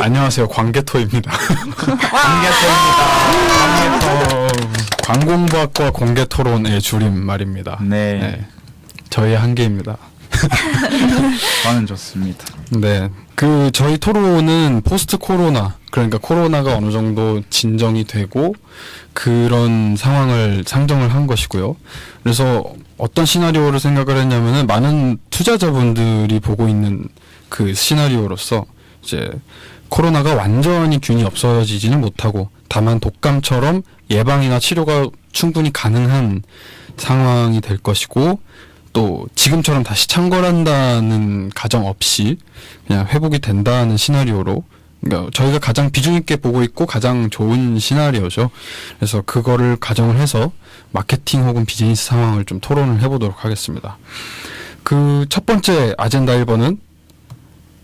안녕하세요. 광개토입니다. 광개토입니다. 광공부학과 공개토론의 줄임 말입니다. 네. 저희의 한계입니다. 저는 좋습니다. 네. 그 저희 토론은 포스트 코로나 그러니까 코로나가 어느 정도 진정이 되고 그런 상황을 상정을 한 것이고요. 그래서 어떤 시나리오를 생각을 했냐면은 많은 투자자분들이 보고 있는 그 시나리오로서 이제 코로나가 완전히 균이 없어지지는 못하고 다만 독감처럼 예방이나 치료가 충분히 가능한 상황이 될 것이고 또 지금처럼 다시 창궐한다는 가정 없이 그냥 회복이 된다는 시나리오로 그러니까 저희가 가장 비중 있게 보고 있고 가장 좋은 시나리오죠. 그래서 그거를 가정을 해서 마케팅 혹은 비즈니스 상황을 좀 토론을 해보도록 하겠습니다. 그 첫 번째 아젠다 1번은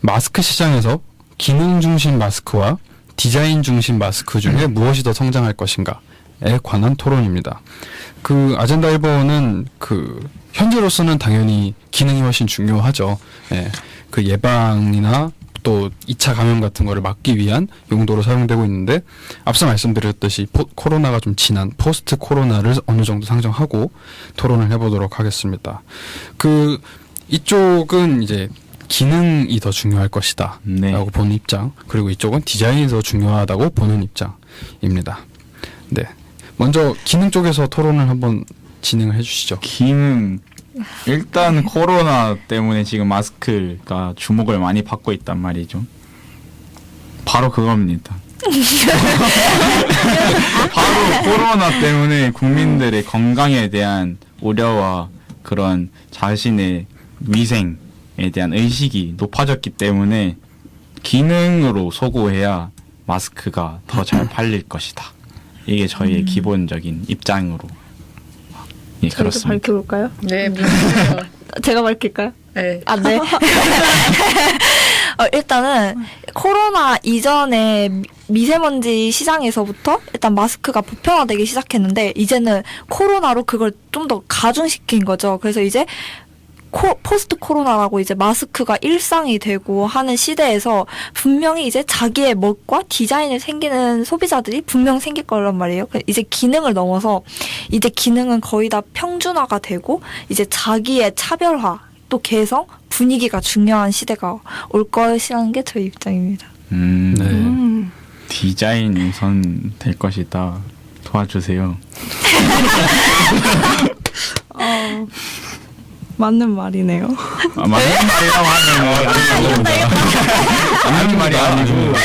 마스크 시장에서 기능 중심 마스크와 디자인 중심 마스크 중에 무엇이 더 성장할 것인가에 관한 토론입니다. 그 아젠다 1번은 그 현재로서는 당연히 기능이 훨씬 중요하죠. 예. 그 예방이나 또 2차 감염 같은 거를 막기 위한 용도로 사용되고 있는데 앞서 말씀드렸듯이 포- 코로나가 좀 지난 포스트 코로나를 어느 정도 상정하고 토론을 해보도록 하겠습니다. 그 이쪽은 이제 기능이 더 중요할 것이다. 네. 라고 보는 입장. 그리고 이쪽은 디자인이 더 중요하다고 보는 입장입니다. 네. 먼저 기능 쪽에서 토론을 한번 진행을 해 주시죠. 기능 일단 코로나 때문에 지금 마스크가 주목을 많이 받고 있단 말이죠. 바로 그겁니다. 바로 코로나 때문에 국민들의 건강에 대한 우려와 그런 자신의 위생에 대한 의식이 높아졌기 때문에 기능으로 소구해야 마스크가 더 잘 팔릴 것이다. 이게 저희의 기본적인 입장으로 예, 저희도 그렇습니다. 밝혀볼까요? 네, 제가 밝힐까요? 네. 아, 네. 어, 일단은 코로나 이전에 미- 미세먼지 시장에서부터 일단 마스크가 보편화되기 시작했는데 이제는 코로나로 그걸 좀 더 가중시킨 거죠. 그래서 이제 코, 포스트 코로나라고 이제 마스크가 일상이 되고 하는 시대에서 분명히 이제 자기의 멋과 디자인을 생기는 소비자들이 분명 생길 거란 말이에요. 그 이제 기능을 넘어서 이제 기능은 거의 다 평준화가 되고 이제 자기의 차별화 또 개성 분위기가 중요한 시대가 올 것이라는 게 저희 입장입니다. 음, 네. 디자인 우선 될 것이다. 도와주세요. 어, 맞는 말이네요. 아, 맞는 말이라고 하면 맞는 말이 아니고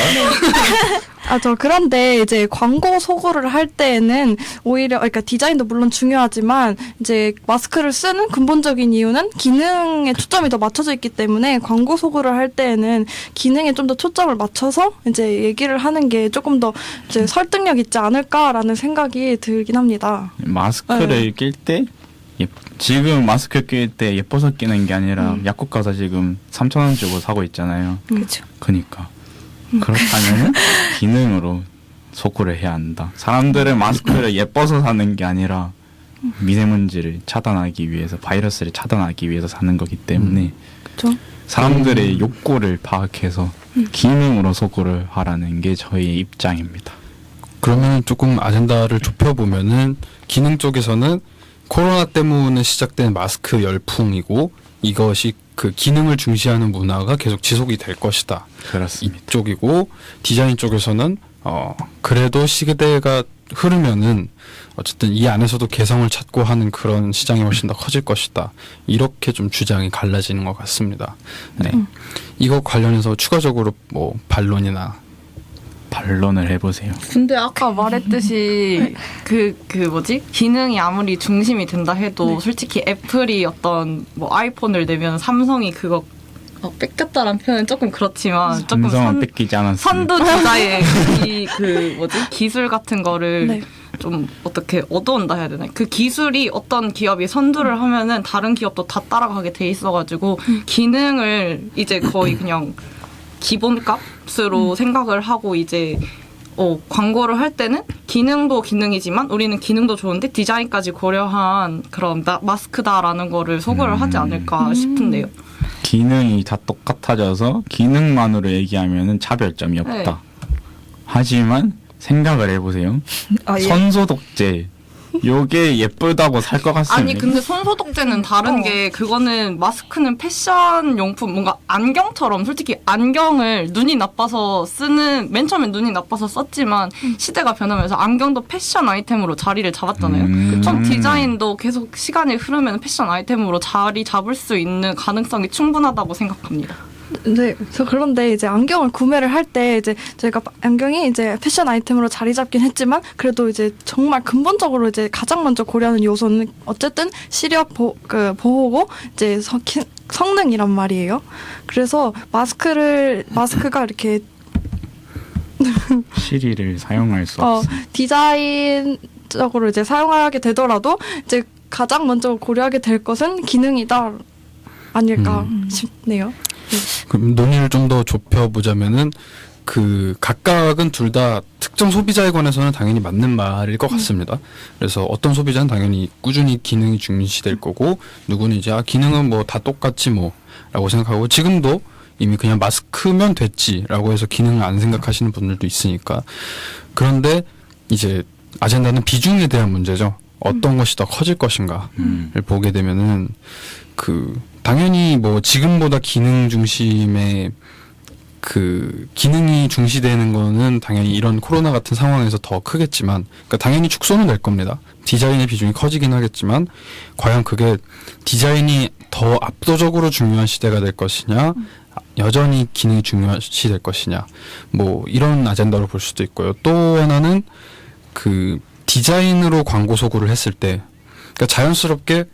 아, 저 그런데 이제 광고 소구를 할 때에는 오히려 그러니까 디자인도 물론 중요하지만 이제 마스크를 쓰는 근본적인 이유는 기능에 초점이 더 맞춰져 있기 때문에 광고 소구를 할 때에는 기능에 좀 더 초점을 맞춰서 이제 얘기를 하는 게 조금 더 이제 설득력 있지 않을까라는 생각이 들긴 합니다. 마스크를 네. 낄때 지금 마스크 낄 때 예뻐서 끼는 게 아니라 음. 약국 가서 지금 3천 원 주고 사고 있잖아요. 그렇죠. 그니까 그렇다면 기능으로 소구를 해야 한다. 사람들은 마스크를 예뻐서 사는 게 아니라 미세먼지를 차단하기 위해서 바이러스를 차단하기 위해서 사는 거기 때문에 그렇죠? 사람들의 욕구를 파악해서 기능으로 소구를 하라는 게 저희의 입장입니다. 그러면 조금 아젠다를 좁혀보면은 기능 쪽에서는 코로나 때문에 시작된 마스크 열풍이고 이것이 그 기능을 중시하는 문화가 계속 지속이 될 것이다. 그렇습니다. 이쪽이고 디자인 쪽에서는 어 그래도 시대가 흐르면은 어쨌든 이 안에서도 개성을 찾고 하는 그런 시장이 훨씬 더 커질 것이다. 이렇게 좀 주장이 갈라지는 것 같습니다. 네. 이거 관련해서 추가적으로 뭐 반론이나 반론을 해보세요. 근데 아까 말했듯이 그, 그 뭐지? 기능이 아무리 중심이 된다 해도 솔직히 애플이 어떤 뭐 아이폰을 내면 삼성이 그거 어, 뺏겼다라는 표현은 조금 그렇지만 조금 삼성은 선, 뺏기지 않았습니다. 선두 주자의 이그 뭐지? 기술 같은 거를 네. 좀 어떻게 얻어온다 해야 되나? 그 기술이 어떤 기업이 선두를 하면은 다른 기업도 다 따라가게 돼 있어가지고 기능을 이제 거의 그냥 기본값으로 생각을 하고 이제 어, 광고를 할 때는 기능도 기능이지만 우리는 기능도 좋은데 디자인까지 고려한 그런 마, 마스크다라는 거를 소구를 하지 않을까 싶은데요. 기능이 다 똑같아져서 기능만으로 얘기하면은 차별점이 없다. 네. 하지만 생각을 해보세요. 아, 예. 손소독제 요게 예쁘다고 살 것 같습니다. 아니 근데 손소독제는 다른 어. 게 그거는 마스크는 패션 용품 뭔가 안경처럼 솔직히 안경을 눈이 나빠서 쓰는 맨 처음엔 눈이 나빠서 썼지만 시대가 변하면서 안경도 패션 아이템으로 자리를 잡았잖아요. 음. 좀 디자인도 계속 시간이 흐르면 패션 아이템으로 자리 잡을 수 있는 가능성이 충분하다고 생각합니다. 네, 저 그런데 이제 안경을 구매를 할 때 이제 저희가 안경이 이제 패션 아이템으로 자리 잡긴 했지만 그래도 이제 정말 근본적으로 이제 가장 먼저 고려하는 요소는 어쨌든 시력 보, 그 보호고 이제 성, 키- 성능이란 말이에요. 그래서 마스크를 마스크가 이렇게 시리를 사용할 수 어, 없습니다. 디자인적으로 이제 사용하게 되더라도 이제 가장 먼저 고려하게 될 것은 기능이다 아닐까 싶네요. 그럼 논의를 좀 더 좁혀보자면은 그 각각은 둘 다 특정 소비자에 관해서는 당연히 맞는 말일 것 같습니다. 그래서 어떤 소비자는 당연히 꾸준히 기능이 중시될 거고 누구는 이제 아 기능은 뭐 다 똑같지 뭐라고 생각하고 지금도 이미 그냥 마스크면 됐지라고 해서 기능을 안 생각하시는 분들도 있으니까 그런데 이제 아젠다는 비중에 대한 문제죠. 어떤 것이 더 커질 것인가. 음. 를 보게 되면은 그 당연히 뭐 지금보다 기능 중심의 그 기능이 중시되는 거는 당연히 이런 코로나 같은 상황에서 더 크겠지만 그러니까 당연히 축소는 될 겁니다. 디자인의 비중이 커지긴 하겠지만 과연 그게 디자인이 더 압도적으로 중요한 시대가 될 것이냐 여전히 기능이 중요시 될 것이냐 뭐 이런 아젠다로 볼 수도 있고요. 또 하나는 그 디자인으로 광고 소구를 했을 때 그러니까 자연스럽게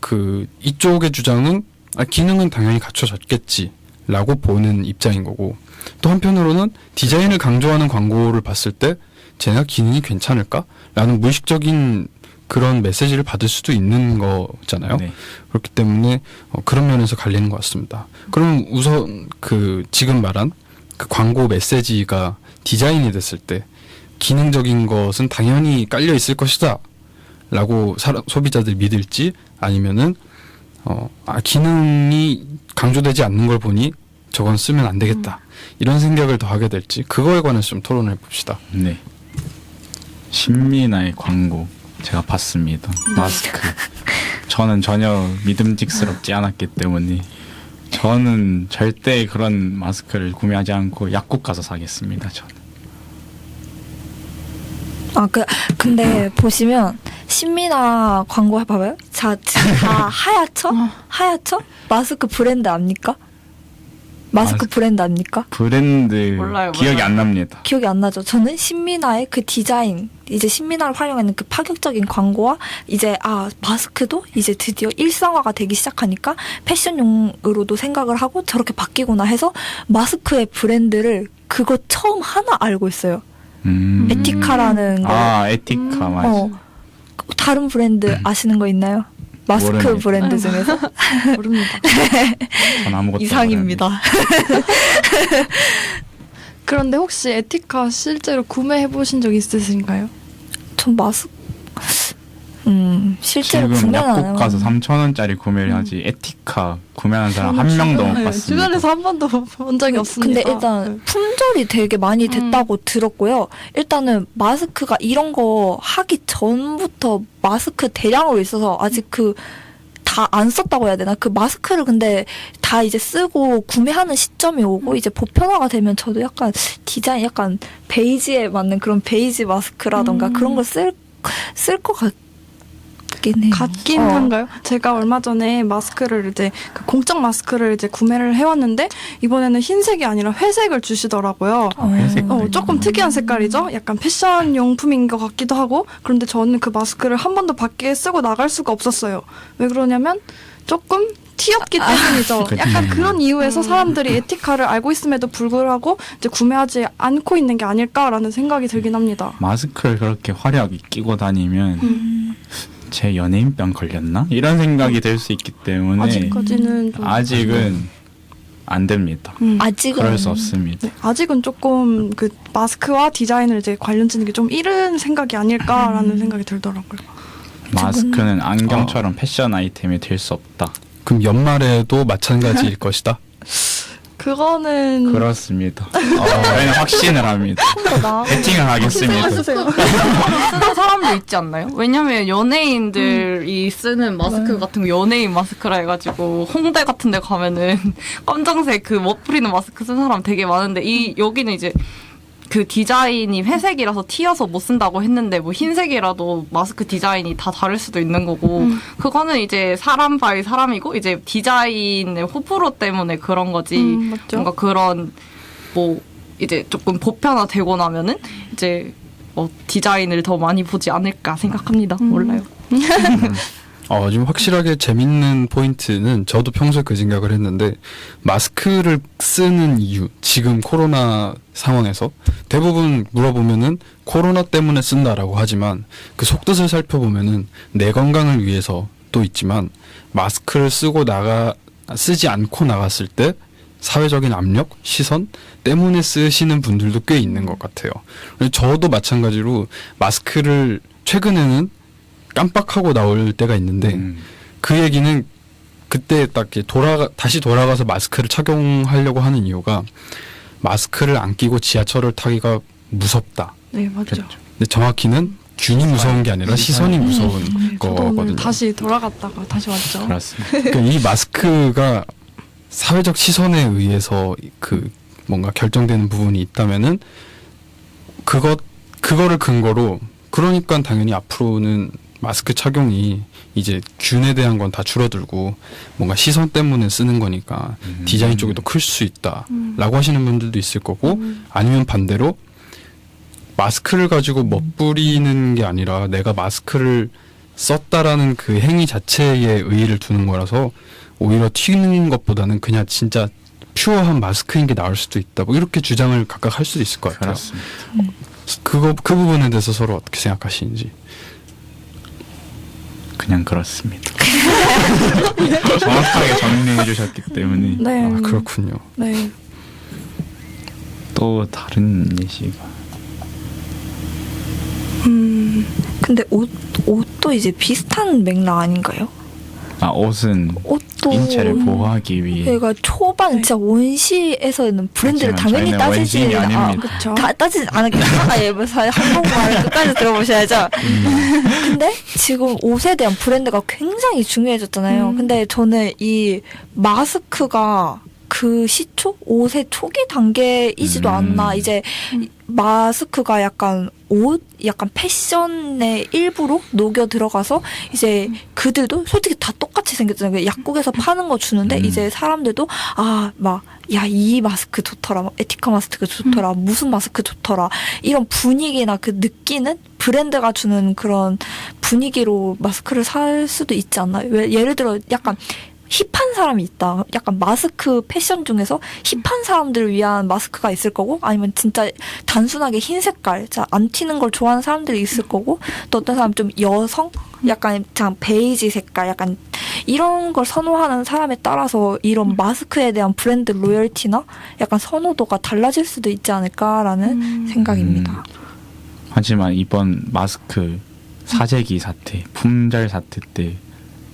그 이쪽의 주장은 아, 기능은 당연히 갖춰졌겠지라고 보는 입장인 거고 또 한편으로는 디자인을 강조하는 광고를 봤을 때 쟤네가 기능이 괜찮을까라는 무의식적인 그런 메시지를 받을 수도 있는 거잖아요. 네. 그렇기 때문에 어, 그런 면에서 갈리는 것 같습니다. 그럼 우선 그 지금 말한 그 광고 메시지가 디자인이 됐을 때 기능적인 것은 당연히 깔려 있을 것이다. 라고 사람, 소비자들이 믿을지 아니면은 어, 아, 기능이 강조되지 않는 걸 보니 저건 쓰면 안 되겠다. 이런 생각을 더 하게 될지 그거에 관해서 좀 토론을 해봅시다. 네. 신민아의 광고 제가 봤습니다. 마스크. 저는 전혀 믿음직스럽지 않았기 때문에 저는 절대 그런 마스크를 구매하지 않고 약국 가서 사겠습니다. 저는. 아, 그, 근데 보시면, 신민아 광고 봐봐요. 자, 다 하얗죠? 하얗죠? 마스크 브랜드 압니까? 마스크. 브랜드 압니까? 브랜드 몰라요, 기억이 몰라요. 안 납니다. 기억이 안 나죠. 저는 신민아의 그 디자인, 이제 신민아를 활용하는 그 파격적인 광고와 이제 아 마스크도 이제 드디어 일상화가 되기 시작하니까 패션용으로도 생각을 하고 저렇게 바뀌구나 해서 마스크의 브랜드를 그거 처음 하나 알고 있어요. 음. 에티카라는 거. 아 에티카 맞아. 어, 다른 브랜드 아시는 거 있나요? 마스크 모르네요. 브랜드 중에서 모릅니다. 전 아무것도 이상입니다. 그런데 혹시 에티카 실제로 구매해 보신 적 있으신가요? 전 마스크 음 실제로 지금 구매는 안 약국 해요. 가서 3천 원짜리 구매를 하지 에티카 구매하는 사람 한 명도 못 네, 봤습니다. 주변에서 한 번도 본 적이 없습니다. 근데 일단 품절이 되게 많이 됐다고 들었고요. 일단은 마스크가 이런 거 하기 전부터 마스크 대량으로 있어서 아직 그 다 안 썼다고 해야 되나? 그 마스크를 근데 다 이제 쓰고 구매하는 시점이 오고 이제 보편화가 되면 저도 약간 디자인 약간 베이지에 맞는 그런 베이지 마스크라던가 음. 그런 걸 쓸 쓸 것 같긴 해요. 같긴 어. 한가요? 제가 얼마 전에 마스크를 이제 그 공적 마스크를 이제 구매를 해왔는데 이번에는 흰색이 아니라 회색을 주시더라고요. 어. 회색. 어, 조금 특이한 색깔이죠? 약간 패션 용품인 것 같기도 하고, 그런데 저는 그 마스크를 한 번도 밖에 쓰고 나갈 수가 없었어요. 왜 그러냐면, 조금 튀었기 때문이죠. 그치. 약간 그런 이유에서 사람들이 에티카를 알고 있음에도 불구하고 이제 구매하지 않고 있는 게 아닐까라는 생각이 들긴 합니다. 마스크를 그렇게 화려하게 끼고 다니면 음. 제 연예인병 걸렸나? 이런 생각이 들수 있기 때문에 아직까지는 좀 아직은 안 됩니다. 음. 아직은 그럴 수 없습니다. 네, 아직은 조금 그 마스크와 디자인을 이제 관련 짓는 게 좀 이른 생각이 아닐까라는 생각이 들더라고요. 마스크는 안경처럼 패션 아이템이 될 수 없다. 그럼 연말에도 마찬가지일 것이다. 그거는 그렇습니다. 저희는 확신을 합니다. 배팅을 하겠습니다. 쓰는 사람도 있지 않나요? 왜냐면 연예인들이 쓰는 마스크 같은 거 연예인 마스크라 해가지고 홍대 같은 데 가면은 검정색 그 멋부리는 마스크 쓴 사람 되게 많은데 이 여기는 이제 그 디자인이 회색이라서 튀어서 못 쓴다고 했는데 뭐 흰색이라도 마스크 디자인이 다 다를 수도 있는 거고 그거는 이제 사람 바이 사람이고 이제 디자인의 호불호 때문에 그런 거지 음. 뭔가 그런 뭐 이제 조금 보편화되고 나면은 이제 뭐 디자인을 더 많이 보지 않을까 생각합니다. 몰라요. 어, 지금 확실하게 재밌는 포인트는 저도 평소에 그 생각을 했는데 마스크를 쓰는 이유 지금 코로나 상황에서 대부분 물어보면은 코로나 때문에 쓴다라고 하지만 그 속뜻을 살펴보면은 내 건강을 위해서 또 있지만 마스크를 쓰고 나가 쓰지 않고 나갔을 때 사회적인 압력, 시선 때문에 쓰시는 분들도 꽤 있는 것 같아요. 저도 마찬가지로 마스크를 최근에는 깜빡하고 나올 때가 있는데 음. 그 얘기는 그때 딱 돌아가 다시 돌아가서 마스크를 착용하려고 하는 이유가 마스크를 안 끼고 지하철을 타기가 무섭다. 네 맞죠. 그렇죠. 근데 정확히는 균이 무서운 게 아니라 시선이 무서운 저도 오늘 거거든요. 다시 돌아갔다가 다시 왔죠. 그렇습니다. 그러니까 이 마스크가 사회적 시선에 의해서 그 뭔가 결정되는 부분이 있다면은 그것 그거를 근거로 그러니까 당연히 앞으로는 마스크 착용이 이제 균에 대한 건 다 줄어들고 뭔가 시선 때문에 쓰는 거니까 음. 디자인 쪽이 더 클 수 있다라고 하시는 분들도 있을 거고 아니면 반대로 마스크를 가지고 멋부리는 게 아니라 내가 마스크를 썼다라는 그 행위 자체에 의의를 두는 거라서 오히려 튀는 것보다는 그냥 진짜 퓨어한 마스크인 게 나을 수도 있다. 뭐 이렇게 주장을 각각 할 수도 있을 것 같아요. 그렇습니다. 그거 그 부분에 대해서 서로 어떻게 생각하시는지. 그냥 그렇습니다. 정확하게 정리해 주셨기 때문에 네. 아 그렇군요. 네. 또 다른 예시가 음, 근데 옷 옷도 이제 비슷한 맥락 아닌가요? 아 옷은 옷도 인체를 보호하기 위해 그러니까 초반 네. 진짜 원시에서는 브랜드를 당연히 저희는 따지지 원시인이 아, 아닙니다. 그렇죠. 다 따지지 않았겠다. 예, 뭐 사실 한국말을 끝까지 들어보셔야죠. 근데 지금 옷에 대한 브랜드가 굉장히 중요해졌잖아요. 음. 근데 저는 이 마스크가 그 시초 옷의 초기 단계이지도 음. 않나. 이제 이 마스크가 약간 옷, 약간 패션의 일부로 녹여 들어가서 이제 그들도 솔직히 다 똑같이 생겼잖아요. 그 약국에서 파는 거 주는데 음. 이제 사람들도 아, 막, 야, 이 마스크 좋더라. 막 에티카 마스크 좋더라. 무슨 마스크 좋더라. 이런 분위기나 그 느끼는 브랜드가 주는 그런 분위기로 마스크를 살 수도 있지 않나요? 왜, 예를 들어 약간 힙한 사람이 있다. 약간 마스크 패션 중에서 힙한 사람들을 위한 마스크가 있을 거고, 아니면 진짜 단순하게 흰 색깔, 자, 안 튀는 걸 좋아하는 사람들이 있을 거고, 또 어떤 사람 좀 여성? 약간 참 베이지 색깔, 약간 이런 걸 선호하는 사람에 따라서 이런 마스크에 대한 브랜드 로열티나 약간 선호도가 달라질 수도 있지 않을까라는 음. 생각입니다. 하지만 이번 마스크 사재기 사태, 품절 사태 때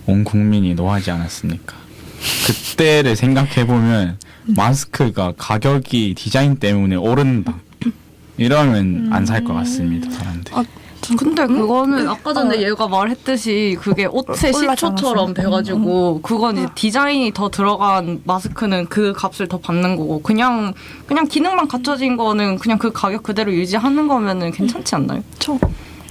온 국민이 노하지 않았습니까? 그때를 생각해 보면 마스크가 가격이 디자인 때문에 오른다. 이러면 안 살 것 같습니다, 사람들. 아, 전- 근데 그거는 아까 전에 어. 얘가 말했듯이 그게 옷의 올라지 시초처럼? 돼가지고 그건 이제 디자인이 더 들어간 마스크는 그 값을 더 받는 거고 그냥 그냥 기능만 갖춰진 거는 그냥 그 가격 그대로 유지하는 거면은 괜찮지 않나요? 저,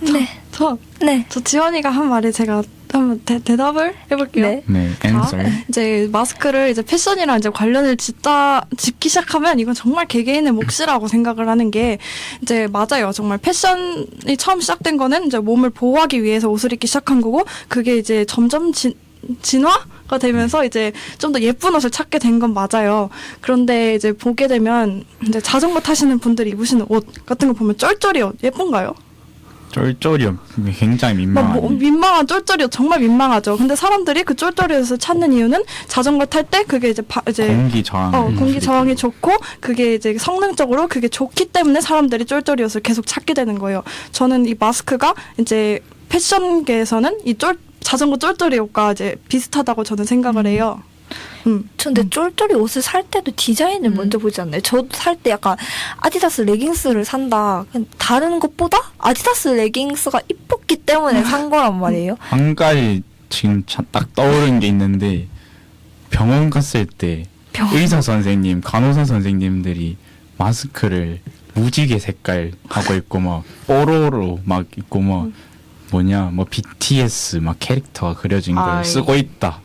네. 저, 네. 저 지원이가 한 말에 제가 한번 대, 대답을 해볼게요. 네. 네, answer. 이제 마스크를 이제 패션이랑 이제 관련을 짓다 짓기 시작하면 이건 정말 개개인의 몫이라고 생각을 하는 게 이제 맞아요. 정말 패션이 처음 시작된 거는 이제 몸을 보호하기 위해서 옷을 입기 시작한 거고 그게 이제 점점 진, 진화가 되면서 이제 좀 더 예쁜 옷을 찾게 된 건 맞아요. 그런데 이제 보게 되면 이제 자전거 타시는 분들이 입으시는 옷 같은 거 보면 쩔쩔이 옷 예쁜가요? 쫄쫄이요. 굉장히 막 뭐, 민망한. 민망한 쫄쫄이 옷 정말 민망하죠. 근데 사람들이 그 쫄쫄이 옷을 찾는 이유는 자전거 탈 때 그게 이제 바, 이제 공기 저항. 어, 공기 저항이 좋고 그게 이제 성능적으로 그게 좋기 때문에 사람들이 쫄쫄이 옷을 계속 찾게 되는 거예요. 저는 이 마스크가 이제 패션계에서는 이 쫄 자전거 쫄쫄이 옷과 이제 비슷하다고 저는 생각을 해요. 음. 저 근데 쫄쫄이 옷을 살 때도 디자인을 음. 먼저 보지 않나요? 저도 살 때 약간 아디다스 레깅스를 산다. 다른 것보다 아디다스 레깅스가 이뻤기 때문에 산 거란 말이에요. 한 가지 지금 차- 딱 떠오른 게 있는데 병원 갔을 때 병원. 의사 선생님, 간호사 선생님들이 마스크를 무지개 색깔 하고 있고 막 뽀로로 막 있고 막 뭐냐 뭐 BTS 막 캐릭터가 그려진 걸 아이. 쓰고 있다.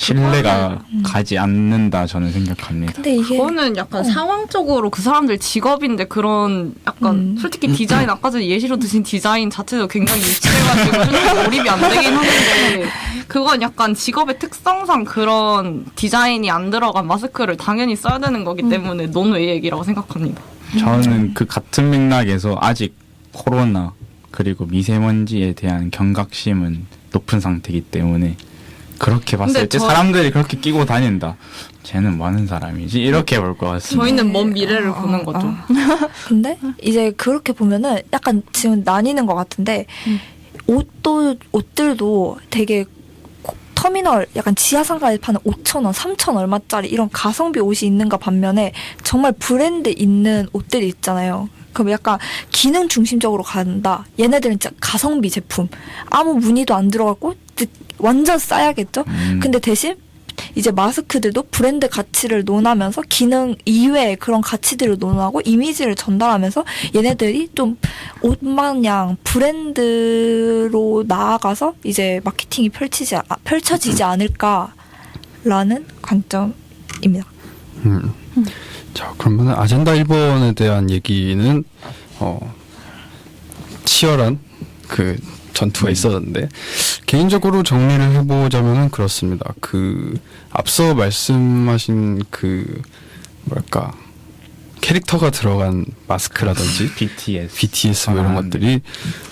신뢰가 가지 않는다 저는 생각합니다. 근데 이게 그거는 약간 상황적으로 그 사람들 직업인데 그런 약간 음. 솔직히 디자인 아까 전에 예시로 드신 디자인 자체도 굉장히 유치해가지고 좀 몰입이 안 되긴 하는데 그건 약간 직업의 특성상 그런 디자인이 안 들어간 마스크를 당연히 써야 되는 거기 때문에 논외 얘기라고 생각합니다. 저는 그 같은 맥락에서 아직 코로나 그리고 미세먼지에 대한 경각심은 높은 상태이기 때문에 그렇게 봤을 때 저- 사람들이 그렇게 끼고 다닌다. 쟤는 뭐 하는 사람이지? 이렇게 볼 것 같습니다. 저희는 먼 미래를 보는 거죠. 근데 이제 그렇게 보면은 약간 지금 나뉘는 것 같은데 옷도 옷들도 되게 고- 터미널 약간 지하상가에 파는 5천 원, 3천 얼마짜리 이런 가성비 옷이 있는가 반면에 정말 브랜드 있는 옷들이 있잖아요. 그럼 약간 기능 중심적으로 간다. 얘네들은 진짜 가성비 제품. 아무 무늬도 안 들어가고 완전 싸야겠죠. 음. 근데 대신 이제 마스크들도 브랜드 가치를 논하면서 기능 이외의 그런 가치들을 논하고 이미지를 전달하면서 얘네들이 좀 옷마냥 브랜드로 나아가서 이제 마케팅이 펼치지 아- 펼쳐지지 않을까라는 관점입니다. 음. 자, 그러면 아젠다 1번에 대한 얘기는 어 치열한 그 전투가 있었는데 개인적으로 정리를 해보자면은 그렇습니다. 그 앞서 말씀하신 그 뭐랄까 캐릭터가 들어간 마스크라든지 BTS. BTS 뭐 이런 아, 것들이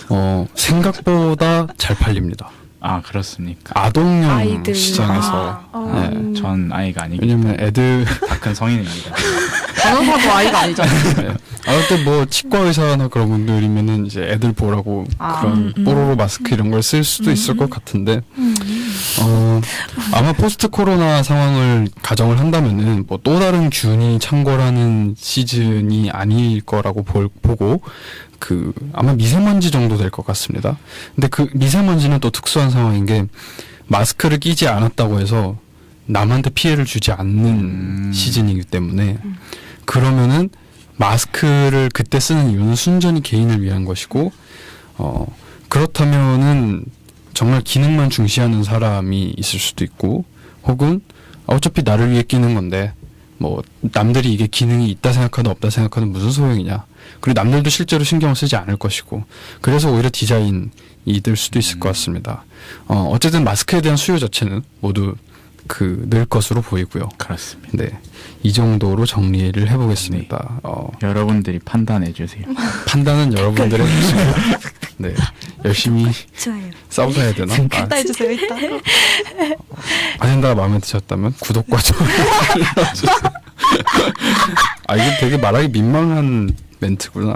어 생각보다 잘 팔립니다. 아 그렇습니까? 아동용 아이들. 시장에서 아. 네. 전 아이가 아니기 왜냐면 때문에 애들 다 큰 성인입니다. 간호사도 아이가 아니잖아요. 네. 아 그때 뭐 치과 의사나 그런 분들이면은 이제 애들 보라고 아. 그런 음, 음. 뽀로로 마스크 이런 걸 쓸 수도 있을 것 같은데 어 아마 포스트 코로나 상황을 가정을 한다면은 뭐 또 다른 균이 창궐하는 시즌이 아닐 거라고 볼, 보고 그 아마 미세먼지 정도 될 것 같습니다. 근데 그 미세먼지는 또 특수한 상황인 게 마스크를 끼지 않았다고 해서 남한테 피해를 주지 않는 음. 시즌이기 때문에 그러면은 마스크를 그때 쓰는 이유는 순전히 개인을 위한 것이고 어 그렇다면은 정말 기능만 중시하는 사람이 있을 수도 있고 혹은 어차피 나를 위해 끼는 건데 뭐 남들이 이게 기능이 있다 생각하든 없다 생각하든 무슨 소용이냐. 그리고 남들도 실제로 신경을 쓰지 않을 것이고 그래서 오히려 디자인이 될 수도 있을 것 같습니다. 어 어쨌든 마스크에 대한 수요 자체는 모두 그 늘 것으로 보이고요 그렇습니다. 네 이 정도로 정리를 해보겠습니다 어 여러분들이 판단해 주세요. 판단은 여러분들의 몫이고 네 열심히 좋아요. 싸워야 되나 아, 이따 해 주세요, 이따. 아젠다가 마음에 드셨다면 구독과 좋아요 눌러주세요. 아 이게 되게 말하기 민망한 멘트구나.